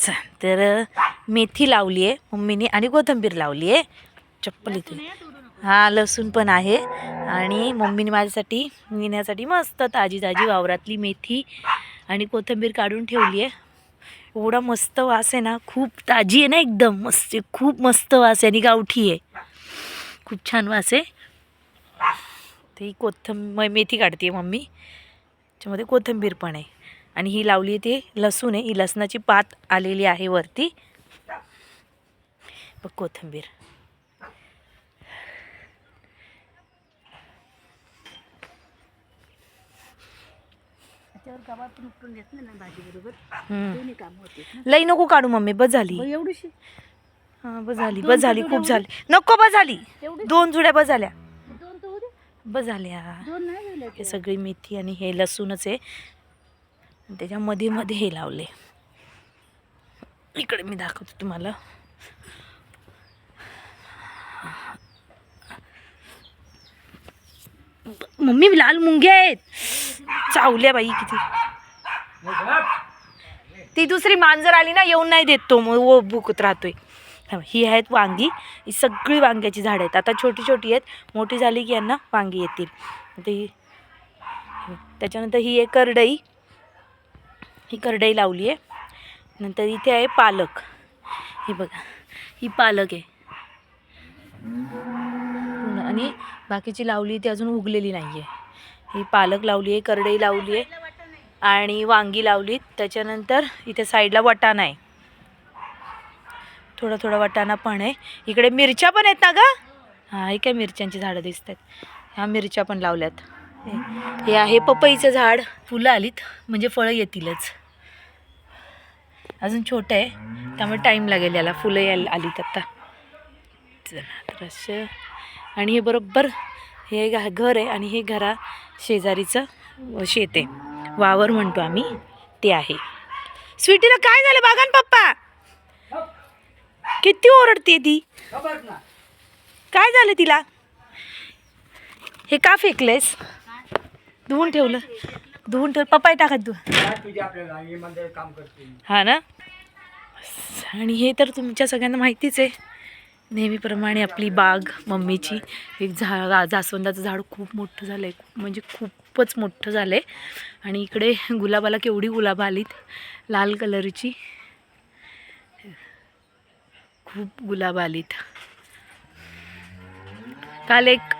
अच्छा तर मेथी लावली आहे मम्मीने आणि कोथिंबीर लावली आहे. चप्पल इथे. लसूण पण आहे. आणि मम्मीने माझ्यासाठी नेण्यासाठी मस्त ताजी ताजी वावरातली मेथी आणि कोथिंबीर काढून ठेवली आहे. एवढा मस्त वास आहे ना खूप ताजी आहे ना एकदम मस्त खूप मस्त वास आहे आणि गावठी आहे. खूप छान वास आहे. ते कोथंब मेथी काढते मम्मी. त्याच्यामध्ये कोथिंबीर पण आहे. आणि ही लावली ते लसूण आहे. ही लसणाची पात आलेली आहे वरती. बघ कोथिंबीर. लई नको काढू मम्मी बस झाली. एवढीशी? हां बस झाली बस झाली खूप झाली. नको बस झाली. दोन जुड्या बस झाल्या. बस झाल्या. हे सगळी मेथी आणि हे लसूणच आहे. आणि त्याच्यामध्ये मध्ये हे लावले. इकडे मी दाखवतो तुम्हाला. मम्मी लाल मुंग्या आहेत. चावल्या बाई किती. ती दुसरी मांजर आली ना येऊन नाही देत तो. मग वो भुकत राहतोय. ही आहेत वांगी. ही सगळी वांग्याची झाडं आहेत. आता छोटी छोटी आहेत. मोठी झाली की यांना वांगी येतील. ते ही त्याच्यानंतर ही एक करडई. ही करडई लावली आहे. नंतर इथे आहे पालक. हे बघा ही पालक आहे. आणि बाकीची लावली ती अजून उगलेली नाही आहे ही पालक लावली आहे करडई लावली आहे आणि वांगी लावली. त्याच्यानंतर इथे साईडला वाटाणा आहे. थोडा थोडा वाटाणा पण आहे. इकडे मिरच्या पण आहेत ना ग? हां हे काय मिरच्यांची झाडं दिसत आहेत ह्या मिरच्या पण लावल्यात. हे आहे पपईचं झाड. फुलं आलीत म्हणजे फळं येतीलच. अजून छोटं आहे. त्यामुळे टाईम लागेल याला. फुलं यायला आलीत आता. चला तर असं. आणि हे बरोबर हे घा घर आहे आणि हे घरा शेजारीचं शेत आहे. वावर म्हणतो आम्ही ते आहे. स्वीटीला काय झालं? बागान पप्पा. किती ओरडते ती. काय झालं तिला? हे का फेकलेस धुवून ठेवलं. धुवून ठेव पप्पा टाकत तू हा ना? आणि हे तर तुमच्या सगळ्यांना माहितीच आहे. नेहमीप्रमाणे आपली बाग मम्मीची एक झा जास्वंदाचं झाड खूप मोठं झालं आहे खूप म्हणजे खूपच मोठं झालं आहे आणि इकडे गुलाबाला केवढी गुलाबं आलीत? लाल कलरची. खूप गुलाब आलीत. काल एक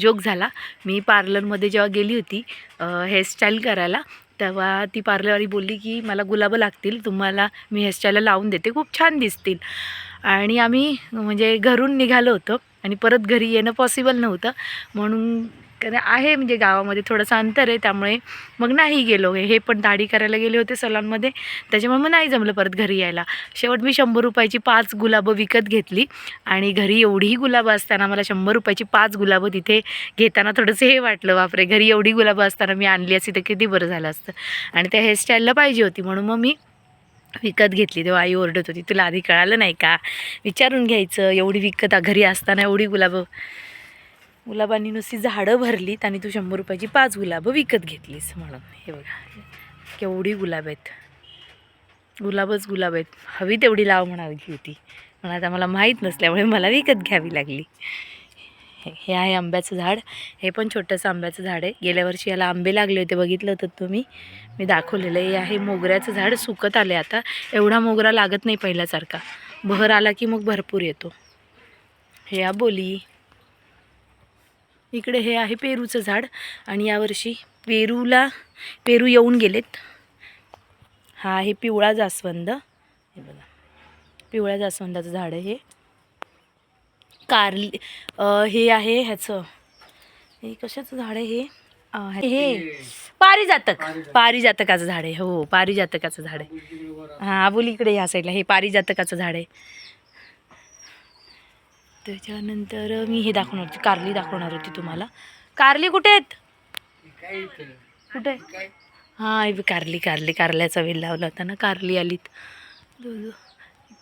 जोक झाला. मी पार्लरमध्ये जेव्हा गेली होती हेअरस्टाईल करायला तेव्हा ती पार्लरवाली बोलली की मला गुलाबं लागतील तुम्हाला मी हेअरस्टाईलला लावून देते खूप छान दिसतील. आणि आम्ही म्हणजे घरून निघालो होतो आणि परत घरी येणं पॉसिबल नव्हतं. म्हणून कारण आहे म्हणजे गावामध्ये थोडंसं अंतर आहे त्यामुळे मग नाही गेलो. हे पण दाढी करायला गेले होते सलॉनमध्ये त्याच्यामुळे मग नाही जमलं परत घरी यायला. शेवट मी शंभर रुपयाची पाच गुलाबं विकत घेतली आणि घरी एवढी गुलाबं असताना मला शंभर रुपयाची पाच गुलाबं तिथे घेताना थोडंसं हे वाटलं बापरे घरी एवढी गुलाबं असताना मी आणली असती तर किती बरं झालं असतं. आणि त्या हेअरस्टाईलला पाहिजे होती म्हणून मग मी विकत घेतली. तेव्हा आई ओरडत होती तुला आधी कळालं नाही का? विचारून घ्यायचं. एवढी विकत घरी असताना एवढी गुलाबं गुलाबांनी नुसती झाडं भरलीत आणि तू शंभर रुपयाची पाच गुलाबं विकत घेतलीस म्हणून. हे बघा. केवढी गुलाब आहेत. गुलाबच गुलाब आहेत. हवी तेवढी लाव म्हणाली होती. पण आता मला माहीत नसल्यामुळे मला विकत घ्यावी लागली. हे आहे आंब्याचं झाड. हे पण छोटंसं आंब्याचं झाड आहे. गेल्या वर्षी याला आंबे लागले होते बघितलं होतं तुम्ही? मी दाखवलेलं आहे. हे आहे मोगऱ्याचं झाड. सुकत आले आता. एवढा मोगरा लागत नाही पहिल्यासारखा. बहर आला की मग भरपूर येतो. हे बोली. इकडे हे आहे पेरूचं झाड आणि यावर्षी पेरूला पेरू येऊन गेलेत. हा आहे पिवळा जास्वंद. हे बघा. पिवळ्या जास्वंदाचं झाड आहे हे. कारली हे आहे ह्याचं. हे कशाचं झाड आहे हे? हे पारिजातक. पारिजातकाचं झाड आहे. हो पारिजातकाचं झाड आहे. हां बोल इकडे ह्या साईडला हे पारिजातकाचं झाड आहे. त्याच्यानंतर मी हे दाखवणार होती कारली दाखवणार होती तुम्हाला. कारली कुठे आहेत? कुठे? हां हे कारली कारली कारल्याचा वेल लावला होता ना कारली आलीत.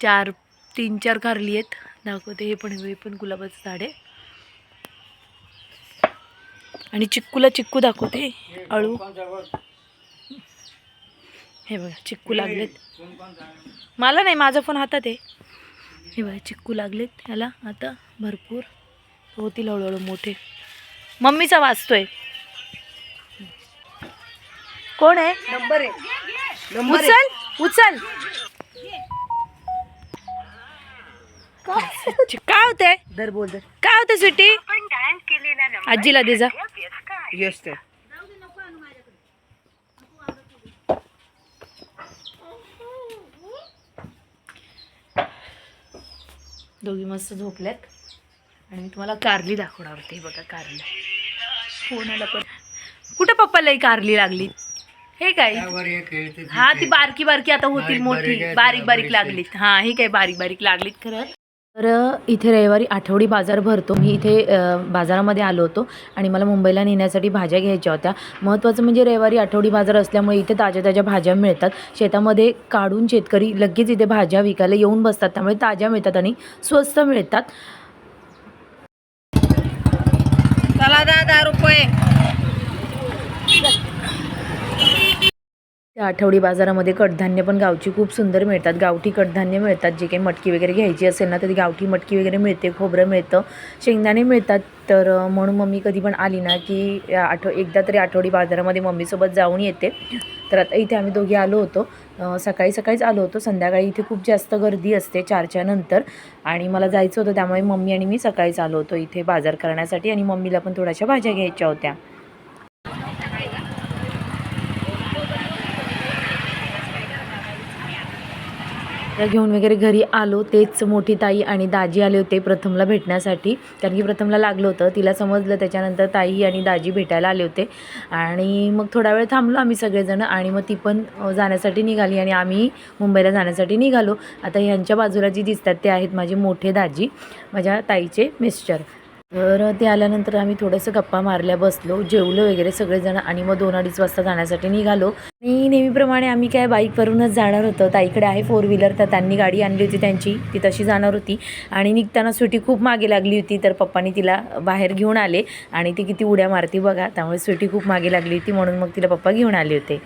चार तीन चार कारली आहेत. दाखवते हे पण हे पण गुलाबाचं झाड आहे. आणि चिक्कूला चिक्कू दाखवते अळू. हे बघा चिक्कू लागलेत. मला नाही माझा फोन हातात आहे. हे बघा चिक्कू लागलेत. ह्याला आता भरपूर होतील हळूहळू मोठे. मम्मीचा वाचतोय. कोण आहे? नंबर आहे उचल उचल. काय? होतंय? दर बोल दर. काय होतं सुट्टी आजीला दे जा. यस दोघी मस्त झोपल्यात. आणि मी तुम्हाला कारली दाखवणार होते. हे बघा कारली. फोन आला पण कुठं पप्पाला ही कारली लागली? हे काय? हा ती बारकी बारकी आता होतील मोठी. बारीक बारीक लागलीत. हा ही काय बारीक बारीक लागलीत खरं? तर इथे रविवारी आठवडी बाजार भरतो. मी इथे बाजारामध्ये आलो होतो आणि मला मुंबईला नेण्यासाठी भाज्या घ्यायच्या होत्या. महत्त्वाचं म्हणजे रविवारी आठवडी बाजार असल्यामुळे इथे ताज्या ताज्या भाज्या मिळतात. शेतामध्ये काढून शेतकरी लगेच इथे भाज्या विकायला येऊन बसतात. त्यामुळे ताज्या मिळतात आणि स्वस्त मिळतात. चला दहा दहा रुपये. त्या आठवडी बाजारामध्ये कडधान्य पण गावची खूप सुंदर मिळतात. गावठी कडधान्य मिळतात जे काही मटकी वगैरे घ्यायची असेल ना तर ती गावठी मटकी वगैरे मिळते खोबरं मिळतं शेंगदाणे मिळतात. तर म्हणून मम्मी कधी पण आली ना की आठव एकदा तरी आठवडी बाजारामध्ये मम्मीसोबत जाऊन येते. तर आता इथे आम्ही दोघे आलो होतो. सकाळी सकाळीच आलो होतो. संध्याकाळी इथे खूप जास्त गर्दी असते चारच्या नंतर. आणि मला जायचं होतं त्यामुळे मम्मी आणि मी सकाळीच आलो होतो इथे बाजार करण्यासाठी आणि मम्मीला पण थोड्याशा भाज्या घ्यायच्या होत्या. त्या घेऊन वगैरे घरी आलो. तेच मोठी ताई आणि दाजी आले होते प्रथमला भेटण्यासाठी. कारण की प्रथमला लागलं होतं. तिला समजलं. त्याच्यानंतर ताई आणि दाजी भेटायला आले होते. आणि मग थोडा वेळ थांबलो आम्ही सगळेजण. आणि मग ती पण जाण्यासाठी निघाली आणि आम्ही मुंबईला जाण्यासाठी निघालो. आता ह्यांच्या बाजूला जी दिसतात ते आहेत माझे मोठे दाजी माझ्या ताईचे मिस्टर तर ते आल्यानंतर आम्ही थोडंसं गप्पा मारल्या बसलो जेवलो वगैरे सगळेजण आणि मग दोन अडीच वाजता जाण्यासाठी निघालो. आणि नेहमीप्रमाणे आम्ही काय बाईकवरूनच जाणार होतो. ताईकडे आहे फोर व्हीलर तर त्यांनी गाडी आणली होती त्यांची. ती तशी जाणार होती. आणि निघताना स्वीटी खूप मागे लागली होती तर पप्पानी तिला बाहेर घेऊन आले. आणि ती किती उड्या मारती बघा त्यामुळे स्वीटी खूप मागे लागली होती म्हणून मग तिला पप्पा घेऊन आले होते.